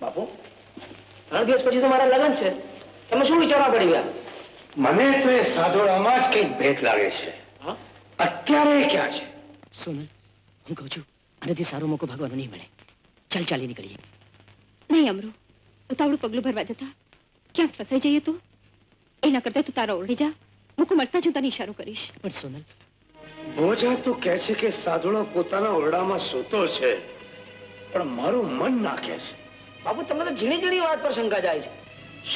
બાપુ ત્રણ દિવસ પછી તો મારા લગ્ન છે. તમે શું વિચારવા પડી ગયા મને તો એ સાધોડામાં જ કંઈક ભેટ લાગે છે. અત્યારે ક્યાં છે? સોનલ હું કહું છું આનાથી સારો મોકો ભાગવાનો નહીં મળે. ચાલ ચાલી નીકળીએ. નહીં અમરો. ઉતાવળું પગલું ભરવા જતા. ક્યાંક ફસાઈ જઈએ તો? એના કરતા તું તારા ઓરડી જા. મૂકું મળતા જ હું તને ઈશારો કરીશ. પણ સોનલ ભોજા તો કહે છે કે સાધુડો પોતાના ઓરડામાં સૂતો છે પણ મારું મન ના કહે છે. બાપુ તમે તો ઝીણી ઝીણી વાત પર શંકા જાય છે.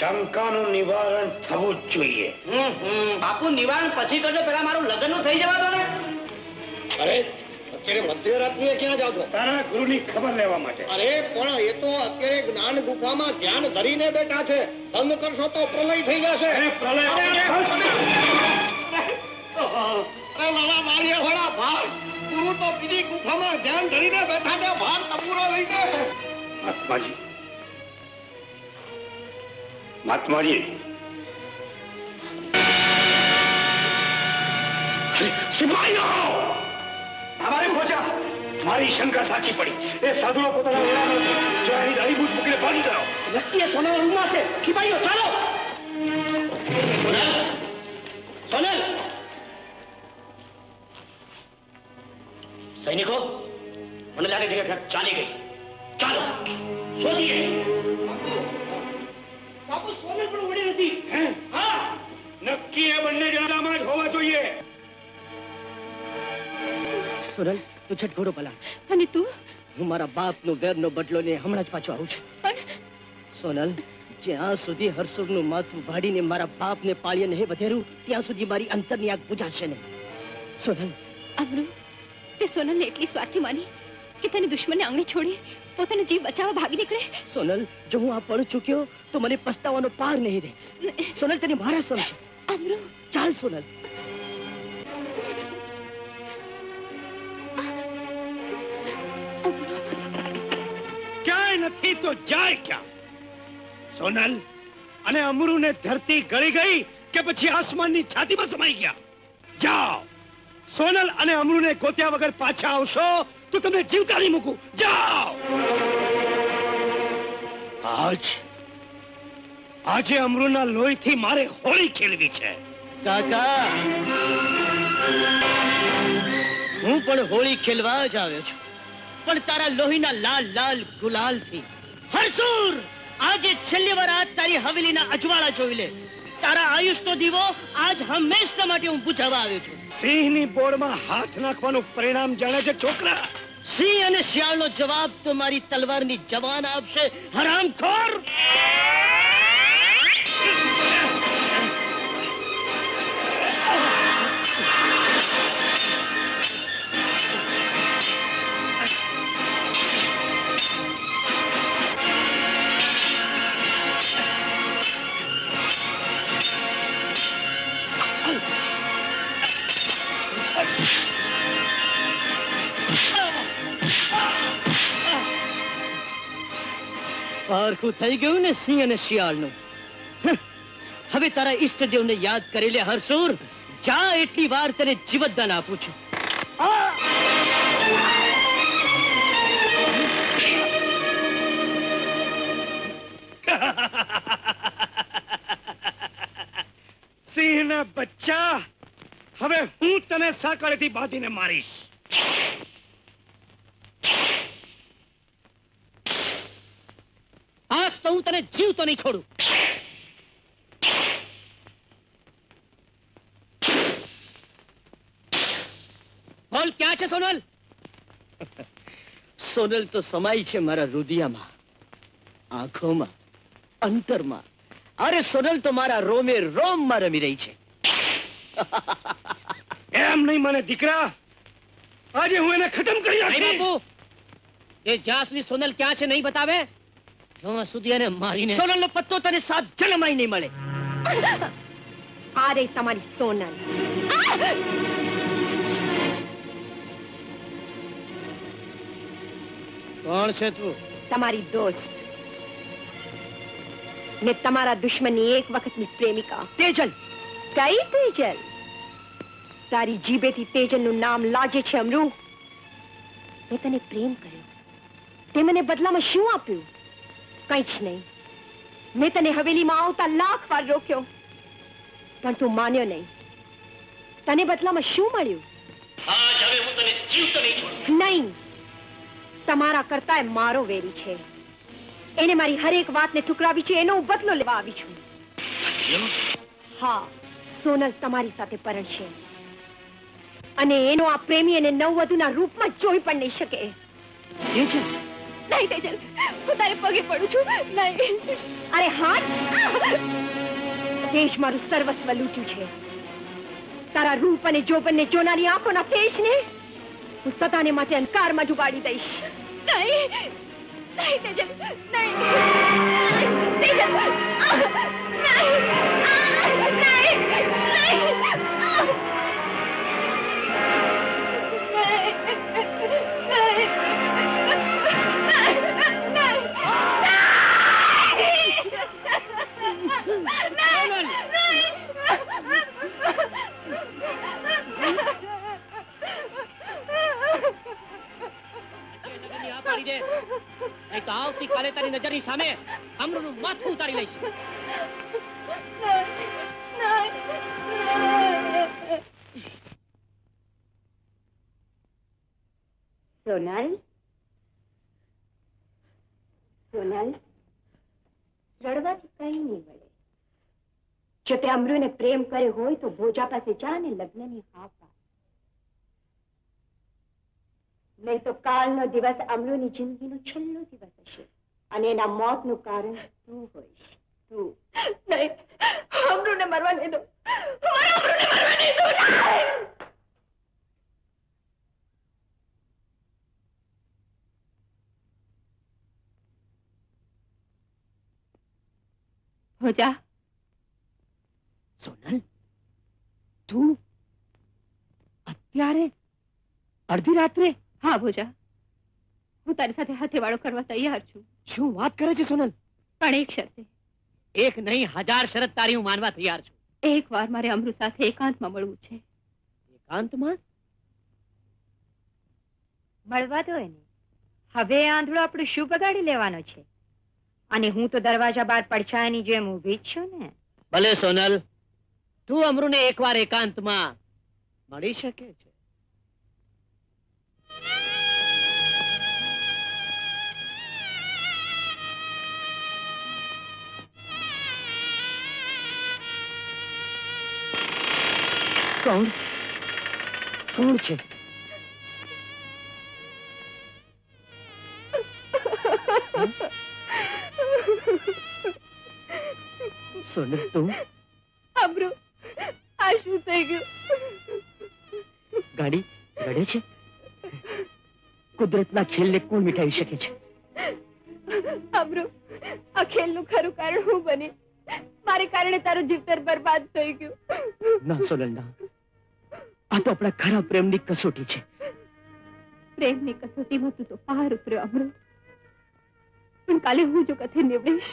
શંકાનું નિવારણ થવું જ જોઈએ. હમ, હમ. બાપુ નિવારણ પછી કરજો પેલા મારું લગ્નનું થઈ જવા દો ને. અરે અત્યારે મધ્યરાત્રિએ ક્યાં જાવ છો? તારા ગુરુની ખબર લેવા માટે. અરે પણ એ તો અત્યારે જ્ઞાન ગુફામાં ધ્યાન ધરીને બેઠા છે. બંધ કરશો તો પ્રલય થઈ જશે. અરે પ્રલય મહાત્માજી મહાત્માજી અરે, સિપાહીઓ! અમારે ભોજા મારી શંકા સાચી પડી એ સાધુઓ પોતાના ઓરડામાં છે. જો અહીં દાઢીબૂટ મૂકીને ભાગી ગયો વ્યક્તિએ સોના રૂમમાં છે સિપાહીઓ ચાલો સોનલ સોનલ સૈનિકો મને લાગે છે કે ટ્રક ચાલી ગઈ ચાલો શોધીએ બાપુ સોને પણ વળી નથી. હા? નક્કી એ બંને જણામાં જ હોવા જોઈએ. સોનલ તું છટ ઘોડો અને તું? હું મારા બાપનો વેરનો બદલો ને હમણાં જ પાછો આવું છું. પણ? સોનલ જ્યાં સુધી હરસુરનું માથું ભાડીને મારા બાપને પાળીએ નહીં વધેરું ત્યાં સુધી મારી અંતરની આગ બુઝાશે નહીં. સોનલ. અમરો તે સોનલને એટલી સ્વાર્થી માની? કે તેની દુશ્મનને આંગણે છોડી પોતાનો જીવ બચાવવા ભાગી નીકળે? સોનલ જો હું આ પડ ચૂક્યો તો મને પસ્તાવાનો પાર નહીં રહે. સોનલ તને મારા સમજો અમરો ચાલ સોનલ. ક્યાંય નથી તો જાય ક્યાં? સોનલ અને અમરુને ધરતી ગળી ગઈ કે પછી આસમાનની છાતીમાં સમાઈ ગયા? જાઓ. સોનલ અને અમરુને ગોત્યા વગર પાછા આવશો તો તમને જીવતા નહીં મૂકું. જાઓ! આજ, આજે અમરુના લોહીથી મારે હોળી ખેલવી છે. કાકા! હું પણ હોળી ખેલવા જ આવ્યો છું. પણ તારા લોહીના લાલ લાલ ગુલાલથી. હરસૂર! આજે છેલ્લી વાર આજ તારી હવેલીના અજવાળા જોઈ લે. તારા આયુષનો દીવો આજ હંમેશા માટે હું બુઝાવવા આવ્યો છું. સિંહની બોળમાં હાથ નાખવાનું પરિણામ જાણે છે છોકરા. સિંહ અને શિયાળનો જવાબ તો મારી તલવારની જવાન આપશે. હરામખોર! પારખું થઈ ગયું ને સિંહ અને શિયાળનું. હવે તારા ઈષ્ટદેવને યાદ કરી લે, હરસુર. જા એટલી વાર તને જીવતદાન આપું છું. સિંહના બચ્ચા, હવે હું તને સાંકળેથી બાંધીને મારીશ આજ તો હું તને જીવતો નહીં છોડું. બોલ ક્યાં છે સોનલ? સોનલ તો સમાઈ છે મારા રુદિયામાં આંખોમાં અંતરમાં. અરે સોનલ તો મારા રોમે રોમમાં રમી રહી છે. એમ નહીં મને દીકરા આજે હું એને ખતમ કરી બાપુ એ જાસની સોનલ ક્યાં છે નહીં બતાવે? ત્યાં સુધી એને મારીને સોનલનો પત્તો તને સાત જન્માય નહીં મળે. આ રહી તમારી સોનલ. કોણ છે તું? તમારી દોસ્ત. ને તમારા દુશ્મનની એક વખતની પ્રેમિકા. તેજલ. કઈ તેજલ? તારી જીભેથી તેજલનું નામ લાજે છે અમરુ મેં તને પ્રેમ કર્યો. તે મને બદલામાં શું આપ્યું? કંઈ જ નહીં. મેં તને હવેલીમાં આવતા લાખ વાર રોક્યો પણ તું માન્યો નહીં. તને બદલામાં શું મળ્યું? નહીં તમારા કરતા મારો વેરી છે. એને મારી હરેક વાતને ઠુકરાવી છે એનો હું બદલો લેવા આવી છું. હા સોનલ તમારી સાથે પરણ છે અને એનો આ પ્રેમી અને નવવધુના રૂપમાં જોઈ પણ નહીં શકે. નહીં તેજલ હું તારે પગે પડું છું. નહીં. અરે હાથ! તેજ મારું સર્વસ્વ લૂંટ્યું છે. તારા રૂપ અને જોબનને જોનારી આંખોના તેજને હું સદાને માટે અંધકારમાં ડુબાડી દઈશ. નહીં. નહીં તેજલ નહીં. તેજલ નહીં. નજરની સામે અમૃતનું માથું ઉતારી લઈશ. સોનલ? સોનલ? રડવાથી કઈ નહીં વળે. જો તે અમરુને પ્રેમ કરે હોય તો ભોજા પાસે જા ને લગ્નની હા નહીં તો કાલનો દિવસ અમરુની જિંદગીનો છેલ્લો દિવસ હશે. અને એના મોતનું કારણ તું હોઈશ. તું. નહીં અમરુને મરવા નહીં દો અમરુને મરવા નહીં દો ભોજા. સોનલ તું અત્યારે અડધી રાત્રે હા ભોજા. હું તારી સાથે હાથેવાળો કરવા તૈયાર છું. શું વાત કરે છે સોનલ? પણ એક શરતે. એક નહીં હજાર શરત તારી હું માનવા તૈયાર છું. એક વાર મારે અમૃત સાથે એકાંતમાં મળવું છે. એકાંતમાં? મળવા દો એને. હવે આંધળો આપણું શું બગાડી લેવાનો છે? અને હું તો દરવાજા બહાર પડછાયાની જેમ ઊભી જ છું ને. ભલે સોનલ તું અમરુને એકવાર એકાંતમાં મળી શકે છે. કોણ કોણ છે સોનલ તું અમરુ આ શું થઈ ગયું ગાડી ગળે છે કુદરતના ખેલને કોણ મિટાવી શકે છે અમરુ આ ખેલનું ખરું કારણ હું બની મારે કારણે તારું જીવતર બરબાદ થઈ ગયું ના સોનલ ના આ તો આપણા ખરા પ્રેમની કસોટી છે. પ્રેમની કસોટીમાં તું તો પાર ઉતર્યો અમૃત. પણ કાલે હું જો કથે નીવડીશ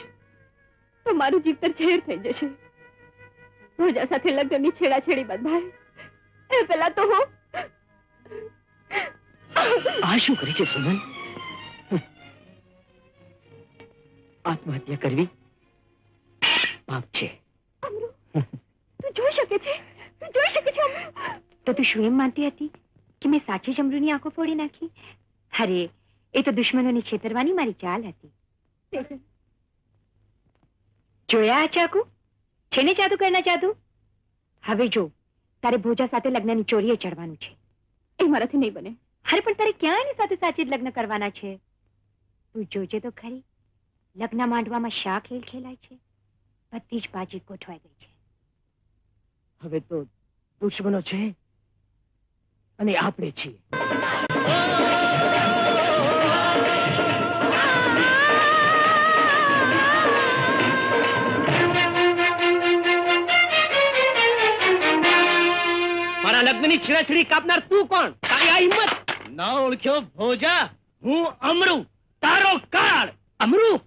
તો મારું જીવતર ઝેર થઈ જશે. રોજા સાથે લગ્નની છેડાછેડી બંધાય. એ પેલા તો હું આ શું કરી છે સુમન? આત્મહત્યા કરવી? પાપ છે. અમરુ તું જોઈ શકે છે? જોઈ શકે છે અમરુ તો તું શું એમ માનતી હતી કે મેં સાચી જમરૂની આંખો ફોડી નાખી? અરે એ તો દુશ્મનોને છેતરવાની મારી ચાલ હતી. જોયા આ ચાકુ? છે ને જાદુ કરના જાદુ? હવે જો તારે ભોજા સાથે લગ્નની ચોરીએ ચડવાનું છે. એ મારાથી નહીં બને. અરે પણ તારે ક્યાં એની સાથે સાચી જ લગ્ન કરવાના છે? તું જોજે તો ખરી. લગ્ન માંડવામાં શા ખેલ ખેલાય છે. બધી જ બાજી ગોઠવાઈ ગઈ છે. હવે તો દુશ્મનો છે? અને આપણે છીએ. મારા લગ્નની છેડાછેડી કાપનાર તું કોણ? તારી આ હિંમત? ના ઓળખ્યો ભોજા હું અમરુ. તારો કાળ. અમરુ!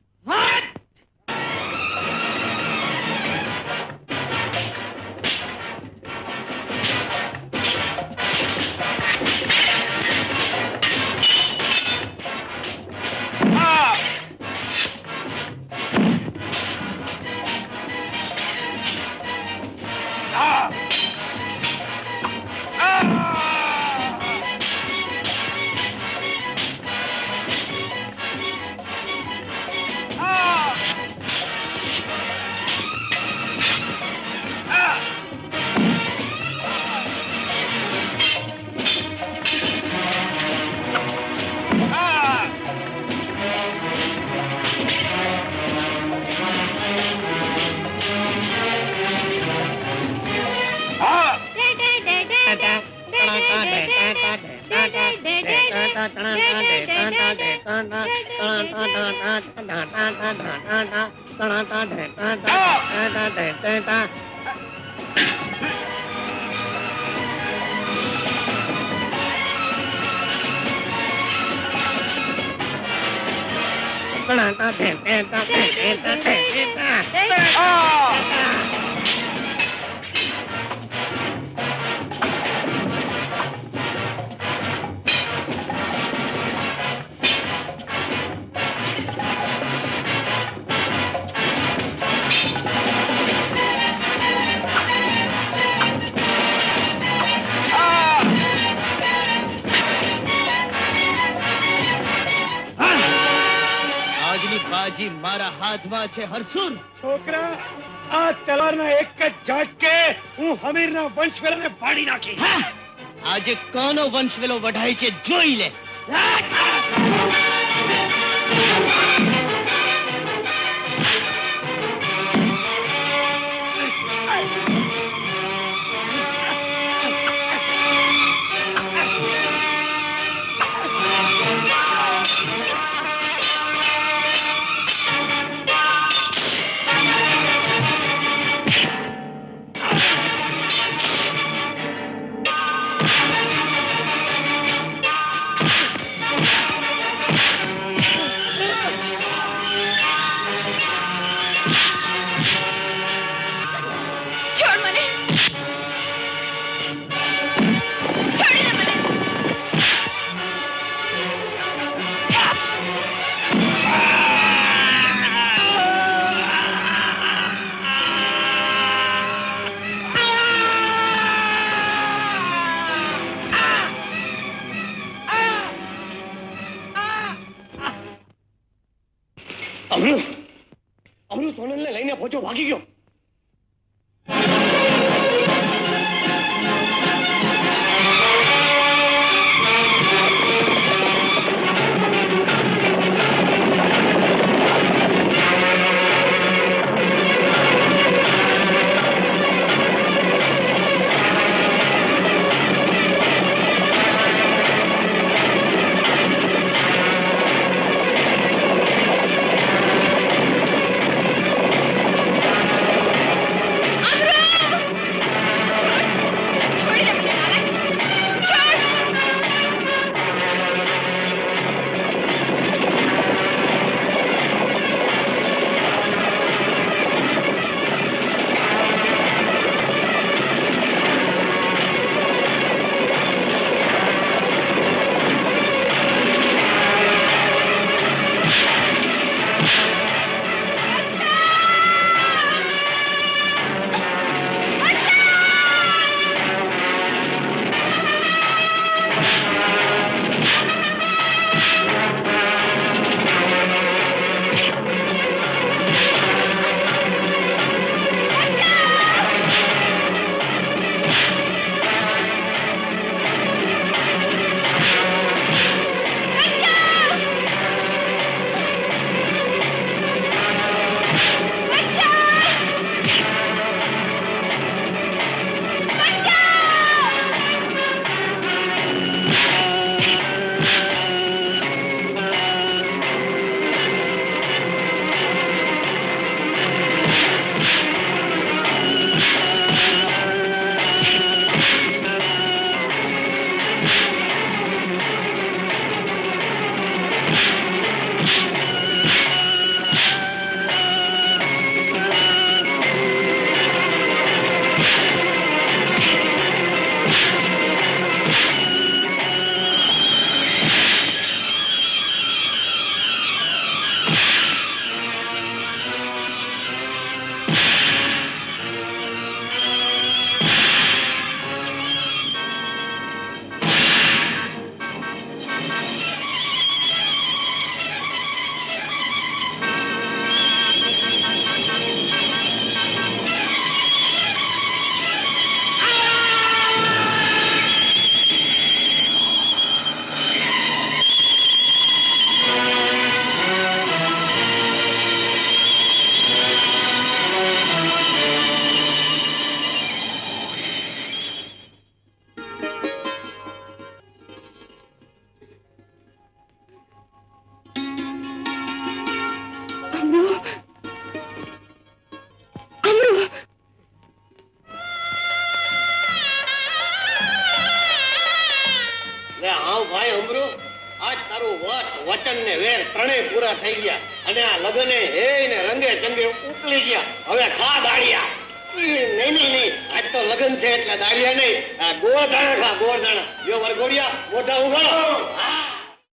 Oh! હાથમાં છે હરસુર છોકરા આ તલવારના એક જ ઝાટકે હું હમીરના વંશવેલાને ફાડી નાખી આજે કોનો વંશવેલો વઢાય છે જોઈ લે. અમૃત સોનલને લઈને પહોંચો થઈ ગયા. અને આ લગને હે ને રંગે ચંગે ઉકલી ગયા. હવે ખા દાળિયા. નહીં નહીં નહીં. આજ તો લગન છે એટલે દાળિયા નહીં. આ ગોળ દાણા ખા, ગોળ દાણા. જો વરઘોડિયા, મોઢા ઉગાડો